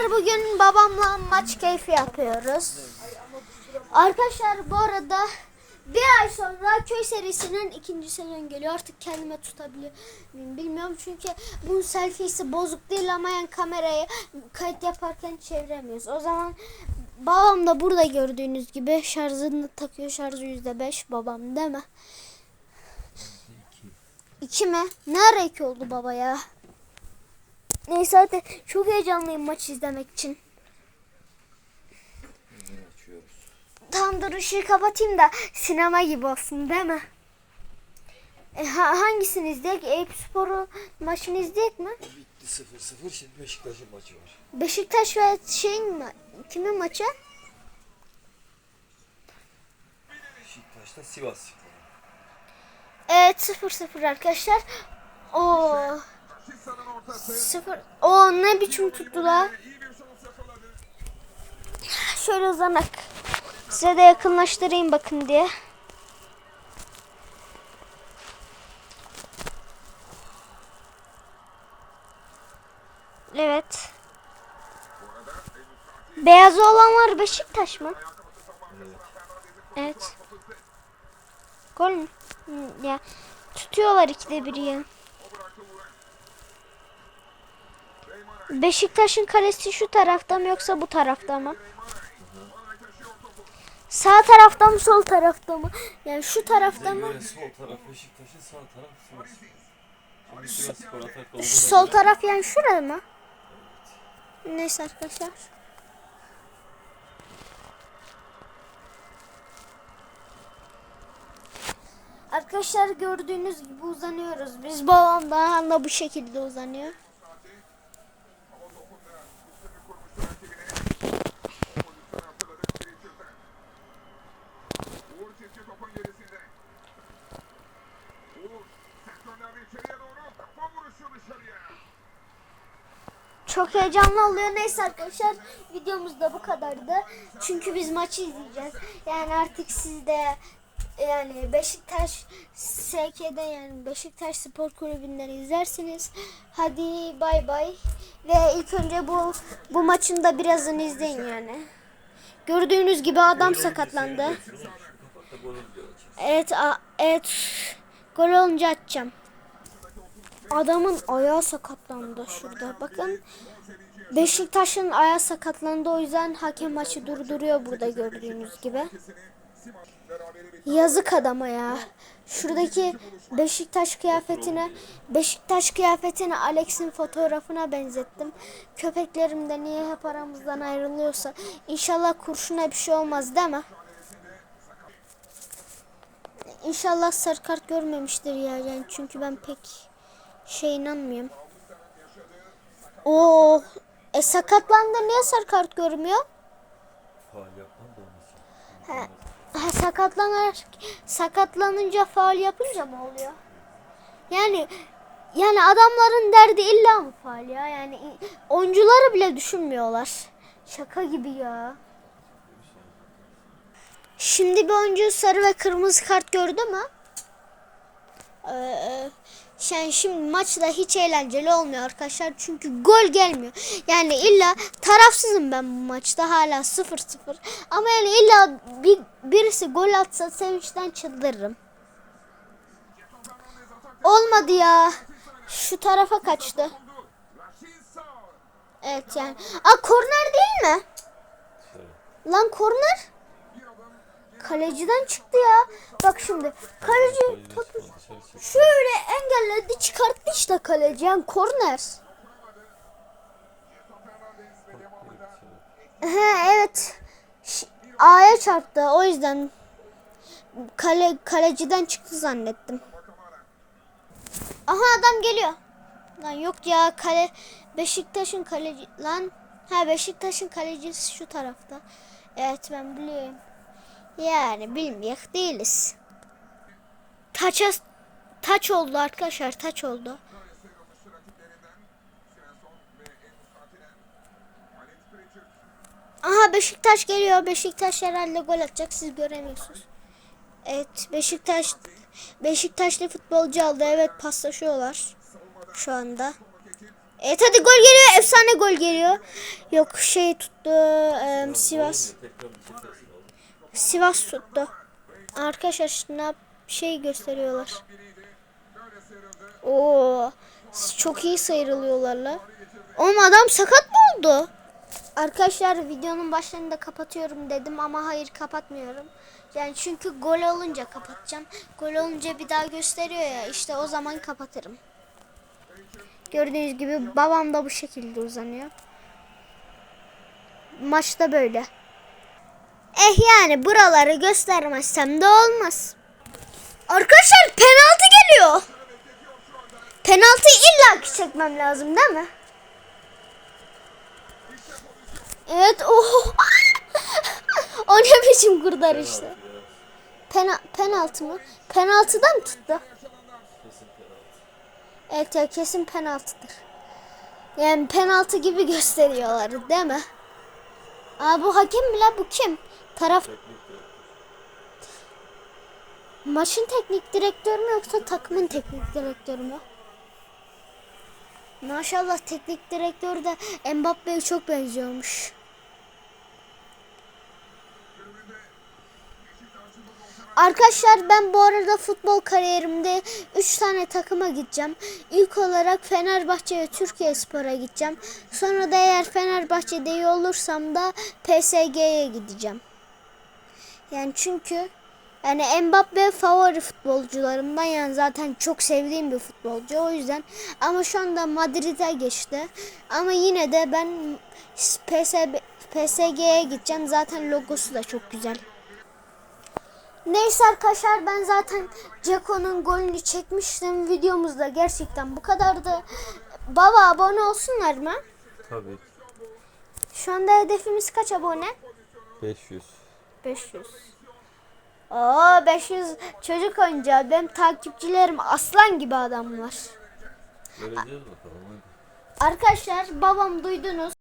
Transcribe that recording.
Arkadaşlar bugün babamla maç keyfi yapıyoruz. Arkadaşlar bu arada bir ay sonra köy serisinin ikinci sezon geliyor. Artık kendime tutabiliyor bilmiyorum. Çünkü bunun selfiesi bozuk değil ama yani kamerayı kayıt yaparken çeviremiyoruz. O zaman babam da burada gördüğünüz gibi şarjını takıyor. Şarjı yüzde beş babam değil mi? İki mi? Ne ara iki oldu baba ya? Neyse hadi çok heyecanlıyım maç izlemek için. açıyoruz. Tam dur ışığı kapatayım da sinema gibi olsun değil mi? E, ha- hangisini izleyek? Eyüp Spor'u maçını izleyek mi? Bitti 0-0 şimdi Beşiktaş'ın maçı var. Beşiktaş ve şeyin mi? Kimin maçı? Beşiktaş'ta Sivas Spor. Evet 0-0 arkadaşlar. O 0 O ne biçim tuttu la? Şöyle uzanak. Size de yakınlaştırayım bakın diye. Evet. Beyaz olanlar Beşiktaş mı? Evet. Gol mü? Ya tutuyorlar ikide bir ya. Beşiktaş'ın kalesi şu tarafta mı yoksa bu tarafta mı? Sağ tarafta mı sol tarafta mı? Yani şu tarafta mı? Göre sol taraf Beşiktaş'ın sağ taraf Sivas Spor. Şimdi Sivas Spor atakta olduğuna Şu sol göre taraf yani şurada mı? Neyse arkadaşlar. Arkadaşlar gördüğünüz gibi uzanıyoruz. Biz babam da da bu şekilde uzanıyor. Çok heyecanlı oluyor. Neyse arkadaşlar videomuz da bu kadardı. Çünkü biz maçı izleyeceğiz. Yani artık siz de yani Beşiktaş SK'de yani Beşiktaş Spor Kulübü'nden izlersiniz. Hadi bay bay. Ve ilk önce bu bu maçın da birazını izleyin yani. Gördüğünüz gibi adam sakatlandı. Evet, evet. Gol olunca atacağım. Adamın ayağı sakatlandı şurada. Bakın. Beşiktaş'ın ayağı sakatlandı. O yüzden hakem maçı durduruyor burada gördüğünüz gibi. Yazık adama ya. Şuradaki Beşiktaş kıyafetine Beşiktaş kıyafetini Alex'in fotoğrafına benzettim. Köpeklerim de niye hep aramızdan ayrılıyorsa inşallah kurşuna bir şey olmaz değil mi? İnşallah sarı kart görmemiştir ya yani çünkü ben pek şey inanmıyorum. Oo, e sakatlandı niye sarı kart görmüyor? Faal. Ha, ha, sakatlanır, sakatlanınca faul yapınca mı oluyor? Yani yani adamların derdi illa mı faul ya? Yani oyuncuları bile düşünmüyorlar. Şaka gibi ya. Şimdi bir oyuncu sarı ve kırmızı kart gördü mü? Ee, yani şimdi maçta hiç eğlenceli olmuyor arkadaşlar. Çünkü gol gelmiyor. Yani illa tarafsızım ben bu maçta hala 0-0. Ama yani illa bir, birisi gol atsa sevinçten çıldırırım. Olmadı ya. Şu tarafa kaçtı. Evet yani. Aa korner değil mi? Dışarı. Lan korner. Kaleciden çıktı ya. Bak şimdi. Kaleci topu şöyle engelledi çıkarttı işte kaleci. Yani korner. He evet. A'ya çarptı. O yüzden kale kaleciden çıktı zannettim. Aha adam geliyor. Lan yok ya kale Beşiktaş'ın kaleci lan ha Beşiktaş'ın kalecisi şu tarafta. Evet ben biliyorum. Yani bilmeyek değiliz. Taça taç oldu arkadaşlar taç oldu. Aha Beşiktaş geliyor. Beşiktaş herhalde gol atacak. Siz göremiyorsunuz. Evet Beşiktaş Beşiktaşlı futbolcu aldı. Evet paslaşıyorlar şu anda. Evet hadi gol geliyor. Efsane gol geliyor. Yok şey tuttu. em, Sivas. Sivas tuttu. Arkadaşlar yap- şey gösteriyorlar. Oo, çok iyi sıyrılıyorlar la. Oğlum adam sakat mı oldu? Arkadaşlar videonun başlarını da kapatıyorum dedim ama hayır kapatmıyorum. Yani çünkü gol olunca kapatacağım. Gol olunca bir daha gösteriyor ya işte o zaman kapatırım. Gördüğünüz gibi babam da bu şekilde uzanıyor. Maçta böyle. Eh yani buraları göstermezsem de olmaz. Arkadaşlar penaltı geliyor. Penaltıyı illa ki çekmem lazım değil mi? Evet. Oh. o ne biçim kurtarıştı? Pena, penaltı mı? Penaltıdan mı tuttu? Evet ya kesin penaltıdır. Yani penaltı gibi gösteriyorlar değil mi? Aa bu hakem mi la bu kim? Taraf maçın teknik direktörü mü yoksa takımın teknik direktörü mü? Maşallah teknik direktör de Mbappe'ye çok benziyormuş. Arkadaşlar ben bu arada futbol kariyerimde 3 tane takıma gideceğim. İlk olarak Fenerbahçe ve Türkiye Spor'a gideceğim. Sonra da eğer Fenerbahçe'de iyi olursam da PSG'ye gideceğim. Yani çünkü yani Mbappe favori futbolcularımdan yani zaten çok sevdiğim bir futbolcu o yüzden ama şu anda Madrid'e geçti ama yine de ben PSB, PSG'ye gideceğim zaten logosu da çok güzel. Neyse arkadaşlar ben zaten Ceko'nun golünü çekmiştim videomuzda gerçekten bu kadardı. Baba abone olsunlar mı? Tabii. Şu anda hedefimiz kaç abone? 500. 500. Aa 500 çocuk oyuncağı. Benim takipçilerim aslan gibi adamlar. Göreceğiz bakalım. Arkadaşlar babam duydunuz.